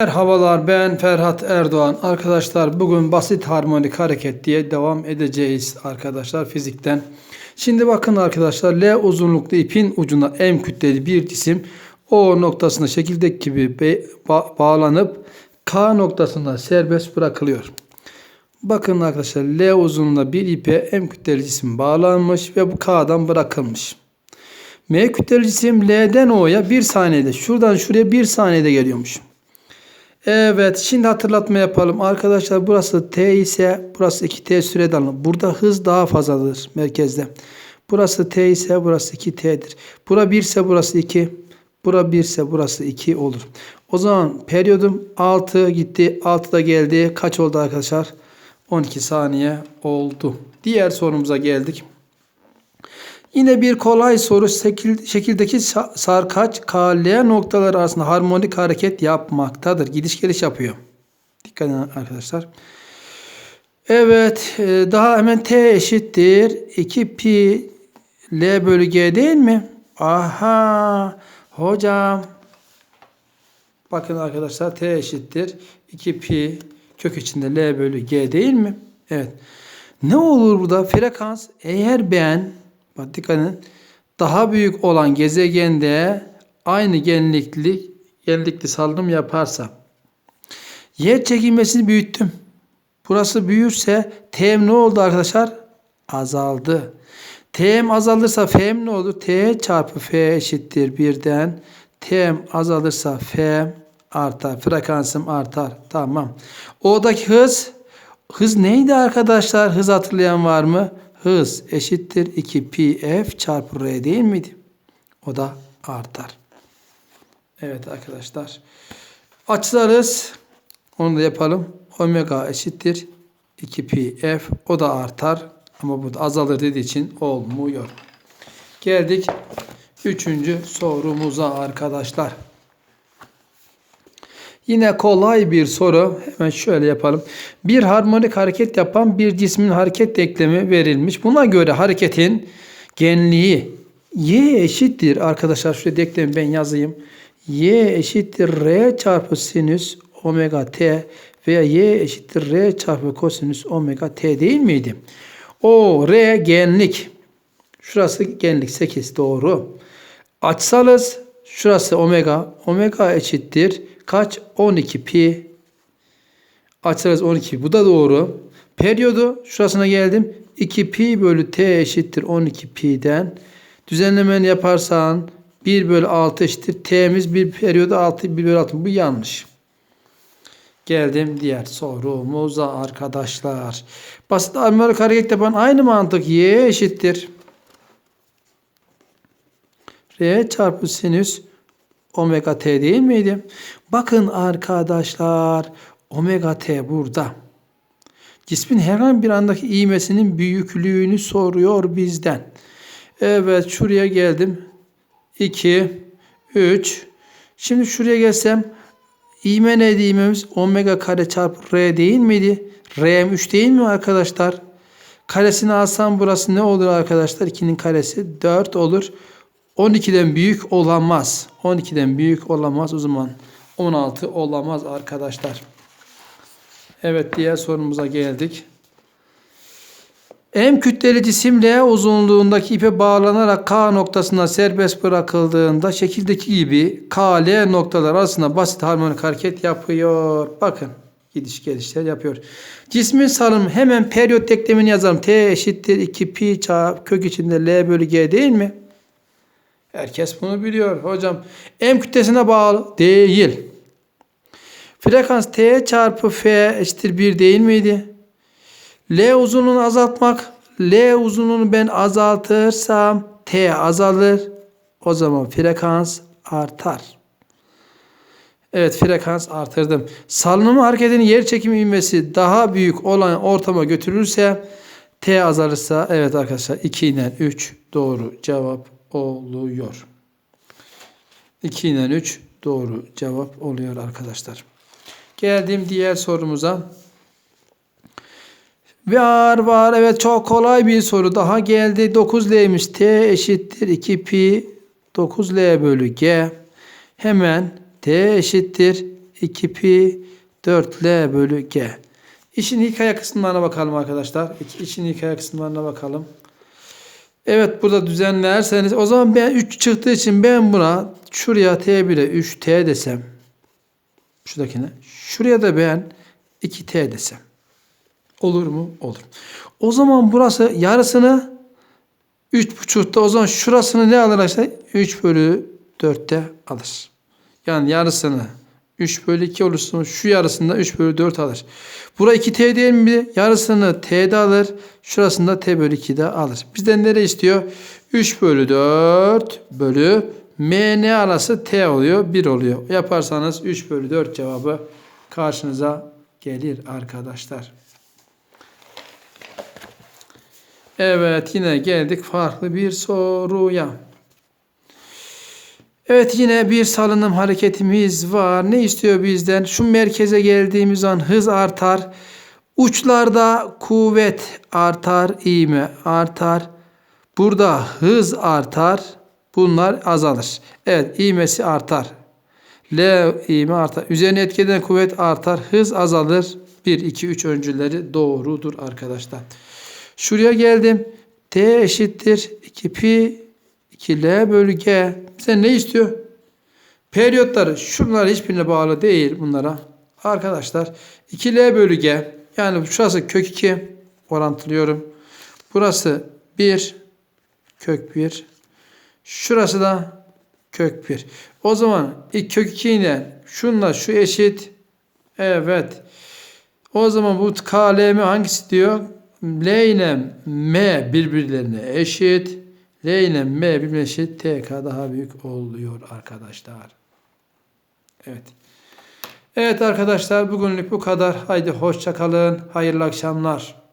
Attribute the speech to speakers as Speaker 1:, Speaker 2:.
Speaker 1: Merhabalar ben Ferhat Erdoğan. Arkadaşlar bugün basit harmonik hareket diye devam edeceğiz arkadaşlar fizikten. Şimdi bakın arkadaşlar L uzunluklu ipin ucuna M kütleli bir cisim O noktasına şekildeki gibi bağlanıp K noktasında serbest bırakılıyor. Bakın arkadaşlar L uzunluğunda bir ipe M kütleli cisim bağlanmış ve bu K'dan bırakılmış. M kütleli cisim L'den O'ya bir saniyede şuradan şuraya bir saniyede geliyormuş. Evet şimdi hatırlatma yapalım. Arkadaşlar burası T ise burası 2T sürede alınır. Burada hız daha fazladır merkezde. Burası T ise burası 2T'dir. Bura 1 ise burası 2. Bura 1 ise burası 2 olur. O zaman periyodum 6 gitti. 6 da geldi. Kaç oldu arkadaşlar? 12 saniye oldu. Diğer sorumuza geldik. Yine bir kolay soru şekil, şekildeki sa- sarkaç KL noktaları arasında harmonik hareket yapmaktadır. Gidiş geliş yapıyor. Dikkat edin arkadaşlar. Evet e, daha hemen T eşittir 2 pi L bölü G değil mi? Aha hocam. Bakın arkadaşlar T eşittir 2 pi kök içinde L bölü G değil mi? Evet. Ne olur burada? Frekans eğer ben bak daha büyük olan gezegende aynı genlikli genlikli salınım yaparsa yer çekilmesini büyüttüm. Burası büyürse T'm ne oldu arkadaşlar? Azaldı. T'm azalırsa F'm ne olur? T çarpı F eşittir birden. T'm azalırsa F artar. Frekansım artar. Tamam. O'daki hız hız neydi arkadaşlar? Hız hatırlayan var mı? Hız eşittir 2 pi f çarpı r değil miydi? O da artar. Evet arkadaşlar. Açlarız. Onu da yapalım. Omega eşittir 2 pi f. O da artar. Ama bu da azalır dediği için olmuyor. Geldik üçüncü sorumuza arkadaşlar. Yine kolay bir soru. Hemen şöyle yapalım. Bir harmonik hareket yapan bir cismin hareket denklemi verilmiş. Buna göre hareketin genliği y eşittir. Arkadaşlar şuraya denklemi ben yazayım. y eşittir r çarpı sinüs omega t veya y eşittir r çarpı kosinüs omega t değil miydi? O r genlik. Şurası genlik 8 doğru. Açsalız şurası omega. Omega eşittir kaç? 12 pi. Açarız 12. Bu da doğru. Periyodu şurasına geldim. 2 pi bölü t eşittir 12 pi'den. Düzenlemeni yaparsan 1 bölü 6 eşittir. T'miz bir periyodu 6 1 bölü 6. Bu yanlış. Geldim diğer sorumuza arkadaşlar. Basit harmonik hareket yapan aynı mantık y eşittir. R çarpı sinüs omega t değil miydi? Bakın arkadaşlar omega t burada. Cismin herhangi bir andaki iğmesinin büyüklüğünü soruyor bizden. Evet şuraya geldim. 2, 3. Şimdi şuraya gelsem İğme neydi iğmemiz? Omega kare çarpı R değil miydi? R'm 3 değil mi arkadaşlar? Karesini alsam burası ne olur arkadaşlar? 2'nin karesi 4 olur. 12'den büyük olamaz. 12'den büyük olamaz. O zaman 16 olamaz arkadaşlar. Evet diğer sorumuza geldik. M kütleli cisim L uzunluğundaki ipe bağlanarak K noktasına serbest bırakıldığında şekildeki gibi K, L noktalar arasında basit harmonik hareket yapıyor. Bakın gidiş gelişler yapıyor. Cismin salınımı hemen periyot denklemini yazalım. T eşittir 2 pi çarpı kök içinde L bölü G değil mi? Herkes bunu biliyor. Hocam M kütlesine bağlı değil. Frekans T çarpı F eşittir 1 değil miydi? L uzunluğunu azaltmak. L uzunluğunu ben azaltırsam T azalır. O zaman frekans artar. Evet frekans artırdım. Salınımı hareketinin yer çekimi ivmesi daha büyük olan ortama götürülürse T azalırsa evet arkadaşlar 2 ile 3 doğru cevap oluyor. 2 ile 3 doğru cevap oluyor arkadaşlar. Geldim diğer sorumuza. Var var evet çok kolay bir soru daha geldi. 9L'ymiş. T eşittir 2 pi 9L bölü G. Hemen T eşittir 2 pi 4 L bölü G. İşin hikaye kısımlarına bakalım arkadaşlar. İşin hikaye kısımlarına bakalım. Evet burada düzenlerseniz o zaman ben 3 çıktığı için ben buna şuraya T1'e 3T desem. Şuradakine. Şuraya da ben 2T desem. Olur mu? Olur. O zaman burası yarısını 3.5'ta o zaman şurasını ne alır arkadaşlar? 3 bölü 4'te alır. Yani yarısını 3 bölü 2 olursa şu yarısında 3 bölü 4 alır. Bura 2t değil mi? Yarısını t'de alır. Şurasında t bölü 2'de alır. Bizden nereye istiyor? 3 bölü 4 bölü m ne arası t oluyor? 1 oluyor. Yaparsanız 3 bölü 4 cevabı karşınıza gelir arkadaşlar. Evet yine geldik farklı bir soruya. Evet yine bir salınım hareketimiz var. Ne istiyor bizden? Şu merkeze geldiğimiz an hız artar. Uçlarda kuvvet artar, ivme artar. Burada hız artar. Bunlar azalır. Evet ivmesi artar. L ivme artar. Üzerine etki eden kuvvet artar. Hız azalır. 1, 2, 3 öncüleri doğrudur arkadaşlar. Şuraya geldim. T eşittir 2 pi 2L bölü G. Bize ne istiyor? Periyotları şunlar hiçbirine bağlı değil bunlara. Arkadaşlar 2L bölü G. Yani şurası kök 2 orantılıyorum. Burası 1 kök 1. Şurası da kök 1. O zaman kök 2 ile şunla şu eşit. Evet. O zaman bu KLM hangisi diyor? L ile M birbirlerine eşit. L ile M eşit. TK daha büyük oluyor arkadaşlar. Evet. Evet arkadaşlar bugünlük bu kadar. Haydi hoşça kalın. Hayırlı akşamlar.